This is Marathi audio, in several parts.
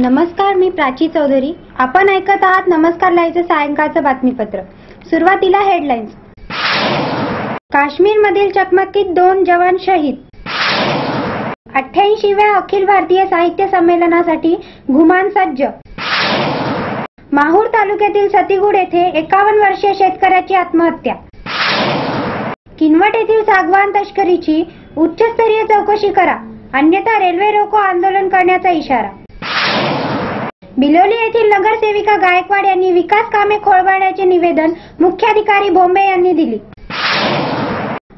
नमस्कार मी प्राची चौधरी. आपण ऐकत आहात नमस्कार लाईव्हचं सायंकाळचं बातमीपत्र. सुरुवातीला हेडलाईन्स काश्मीरमधील चकमकीत दोन जवान शहीद. अठ्ठ्याऐंशीव्या अखिल भारतीय साहित्य संमेलनासाठी घुमान सज्ज. माहूर तालुक्यातील सतीगुड येथे एकावन्न वर्षीय शेतकऱ्याची आत्महत्या. किनवट येथील सागवान तस्करीची उच्चस्तरीय चौकशी करा. अन्यथा रेल्वे रोको आंदोलन करण्याचा इशारा. बिलोली येथील नगरसेविका गायकवाड यांनी विकास कामे खोळंबण्याचे निवेदन मुख्याधिकारी बोंबे यांनी दिली.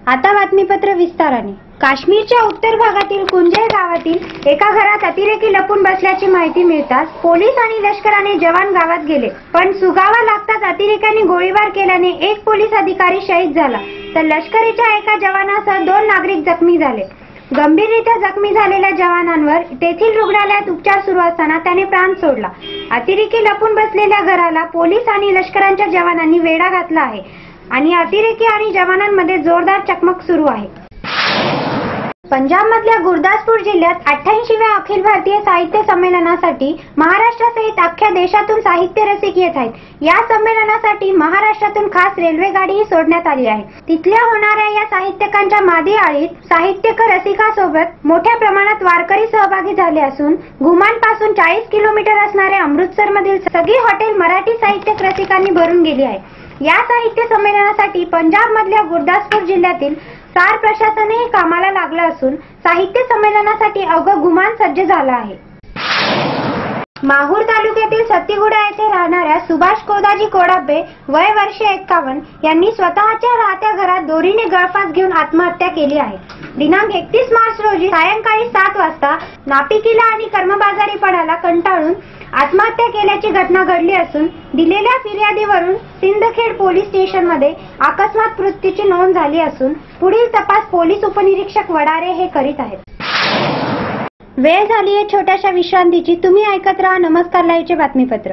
आता बातमीपत्र विस्ताराने. काश्मीरच्या उत्तर भागातील कुंजय गावातील एका घरात अतिरेकी लपून बसल्याची माहिती मिळताच पोलीस आणि लष्कराने जवान गावात गेले. पण सुगावा लागताच अतिरेक्यांनी गोळीबार केल्याने एक पोलीस अधिकारी शहीद झाला. तर लष्करीच्या एका जवानासह दोन नागरिक जखमी झाले. गंभीररित्या जखमी झालेल्या जवानांवर तेथील रुग्णालयात उपचार सुरू असताना त्याने प्राण सोडला. अतिरेकी लपून बसलेल्या घराला पोलीस आणि लष्करांच्या जवानांनी वेढा घातला आहे. आणि अतिरेकी आणि जवानांमध्ये जोरदार चकमक सुरू आहे. पंजाबमधल्या गुरदासपूर जिल्ह्यात अठ्ठ्याऐंशीव्या अखिल भारतीय साहित्य संमेलनासाठी महाराष्ट्रासहित अख्ख्या देशातून साहित्य रसिक येत आहेत. या संमेलनासाठी महाराष्ट्रातून खास रेल्वे गाडीही सोडण्यात आली आहे. तिथल्या होणाऱ्या या साहित्यकांच्या मादी आळीत साहित्यक रसिकासोबत मोठ्या प्रमाणात वारकरी सहभागी झाले असून घुमानपासून चाळीस किलोमीटर असणाऱ्या अमृतसरमधील सगळी हॉटेल मराठी साहित्यक रसिकांनी भरून गेली आहे. या साहित्य संमेलनासाठी पंजाबमधल्या गुरदासपूर जिल्ह्यातील सार प्रशासनही कामाला लागलं असून साहित्य संमेलनासाठी अवघं गुमान सज्ज झालं आहे. माहूर तालुक्यातील सत्तीगुडा येथे राहणाऱ्या सुभाष कोदाजी कोडाबे वय वर्ष एक्कावन्न यांनी स्वतःच्या राहत्या घरात दोरीने गळफास घेऊन आत्महत्या केली आहे. दिनांक एकतीस मार्च रोजी सायंकाळी सात वाजता नापिकीला आणि कर्मबाजारीपणाला कंटाळून आत्महत्या केल्याची घटना घडली असून दिलेल्या फिर्यादीवरून सिंदखेड पोलीस स्टेशनमध्ये अकस्मात मृत्यूची नोंद झाली असून पुढील तपास पोलीस उपनिरीक्षक वडारे हे करीत आहेत. वेळ झाली आहे छोट्याशा विश्रांतीची. तुम्ही ऐकत राहा नमस्कार लाईव्हचे बातमीपत्र.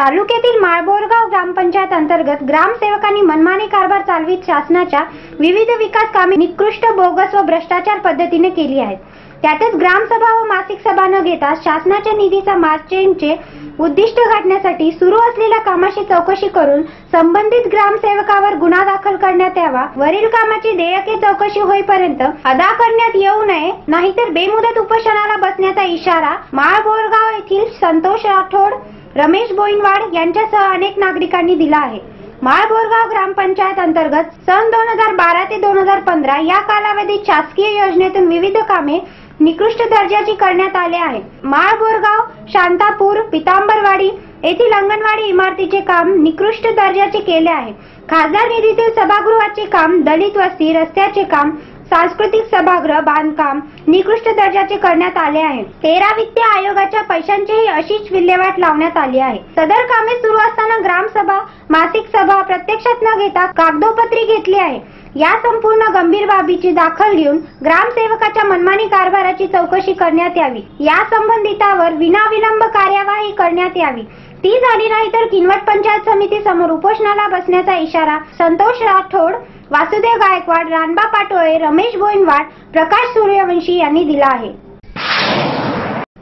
तालुक्यातील माळबोरगाव ग्रामपंचायत अंतर्गत ग्रामसेवकांनी मनमानी कारभार चालवीत शासनाच्या विविध विकास कामे निकृष्ट बोगस व भ्रष्टाचार पद्धतीने केली आहेत. त्यातच ग्रामसभा व मासिक सभा न घेता शासनाच्या निधीचा मार्चेंचे उद्दिष्ट गाठण्यासाठी सुरू असलेल्या कामाची चौकशी करून संबंधित ग्रामसेवकावर गुन्हा दाखल करण्यात यावा. वरील कामाची देयके चौकशी होईपर्यंत अदा करण्यात येऊ नये नाहीतर बेमुदत उपोषणाला बसण्याचा इशारा माळबोरगाव येथील संतोष राठोड रमेश बोईनवाड यांच्यासह अनेक नागरिकांनी दिला आहे. माळबोरगाव ग्रामपंचायत अंतर्गत सन दोन हजार बारा ते दोन हजार पंधरा या कालावधीत शासकीय योजनेतून विविध कामे निकृष्ट दर्जाची करण्यात आले आहे माळबोरगाव शांतापूर पितांबरवाडी येथील अंगणवाडी इमारतीचे काम निकृष्ट दर्जाचे केले आहे. खासदार निधीतील सभागृहाचे काम दलित वस्ती रस्त्याचे काम सांस्कृतिक सभागृह बांधकाम निकृष्ट दर्जाचे करण्यात आले आहे. तेरा वित्त आयोगाच्या पैशांचीही अशीच विल्हेवाट लावण्यात आली आहे. सदर कामे सुरू असताना ग्रामसभा मासिक सभा प्रत्यक्षात न घेता कागदोपत्री घेतली आहे. या संपूर्ण गंभीर बाबीची दाखल घेऊन ग्रामसेवकाच्या मनमानी कारभाराची चौकशी करण्यात यावी. या संबंधितावर विनाविलंब कार्यवाही करण्यात यावी. ती झाली नाही तर किनवट पंचायत समिती समोर उपोषणाला बसण्याचा इशारा संतोष राठोड वासुदेव गायकवाड रानबा पाटोळे रमेश गोयनवाड प्रकाश सूर्यवंशी यांनी दिला आहे.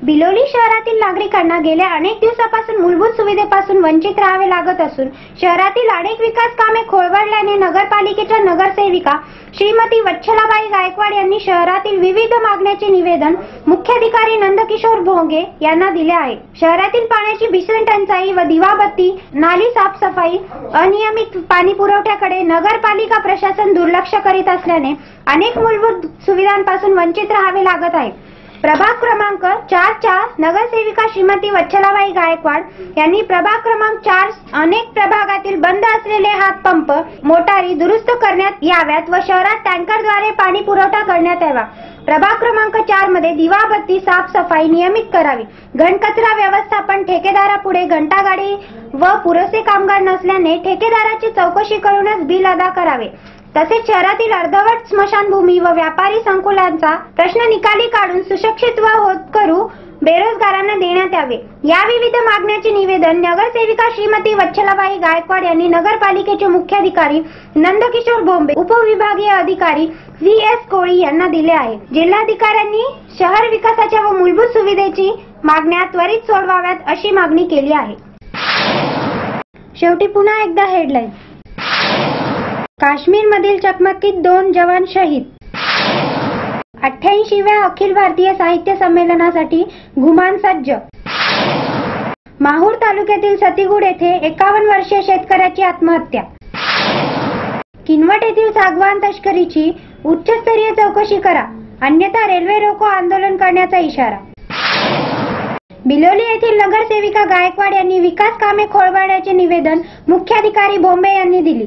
बिलोली शहरातील नागरिकांना गेल्या अनेक दिवसापासून मूलभूत सुविधेपासून वंचित राहावे लागत असून शहरातील अनेक विकास कामे खोळवडल्याने नगरपालिकेच्या नगरसेविका श्रीमती वच्छलाबाई गायकवाड यांनी शहरातील विविध मागण्याचे निवेदन मुख्याधिकारी नंदकिशोर भोंगे यांना दिले आहे. शहरातील पाण्याची भीषण टंचाई व दिवाबत्ती नाली साफसफाई अनियमित पाणी पुरवठ्याकडे नगरपालिका प्रशासन दुर्लक्ष करीत असल्याने अनेक मूलभूत सुविधांपासून वंचित राहावे लागत आहे. प्रभाग क्रमांक चारच्या नगरसेविका श्रीमती वच्छलाबाई गायकवाड यांनी प्रभाग क्रमांक चार अनेक प्रभागातील बंद असलेले हातपंप मोटारी दुरुस्त करण्यात याव्यात व शहरात टँकरद्वारे पाणी पुरवठा करण्यात यावा. प्रभाग क्रमांक चारमध्ये दिवाबत्ती साफसफाई नियमित करावी. घनकचरा व्यवस्थापन ठेकेदारापुढे घंटागाडी व पुरेसे कामगार नसल्याने ठेकेदाराची चौकशी करूनच बिल अदा करावे. तसेच शहरातील अर्धवट स्मशानभूमी व व्यापारी संकुलांचा प्रश्न निकाली काढून सुशिक्षित व होत करू बेरोजगारांना देण्यात यावे. या विविध मागण्याचे निवेदन नगरसेविका श्रीमती वच्छलाबाई गायकवाड यांनी नगरपालिकेचे मुख्याधिकारी नंदकिशोर बोंबे उपविभागीय अधिकारी व्ही एस कोळी यांना दिले आहे. जिल्हाधिकाऱ्यांनी शहर विकासाच्या व मूलभूत सुविधेची मागण्या त्वरित सोडवाव्यात अशी मागणी केली आहे. शेवटी पुन्हा एकदा हेडलाईन काश्मीरमधील चकमकीत दोन जवान शहीद. अठ्ठ्याऐंशीव्या अखिल भारतीय साहित्य संमेलनासाठी घुमान सज्ज. माहूर तालुक्यातील सतीगुड येथे एकावन्न वर्षीय शेतकऱ्याची आत्महत्या. किनवट येथील सागवान तस्करीची उच्चस्तरीय चौकशी करा. अन्यथा रेल्वे रोको आंदोलन करण्याचा इशारा. बिलोली येथील नगरसेविका गायकवाड यांनी विकास कामे खोळवण्याचे निवेदन मुख्याधिकारी बोंबे यांनी दिली.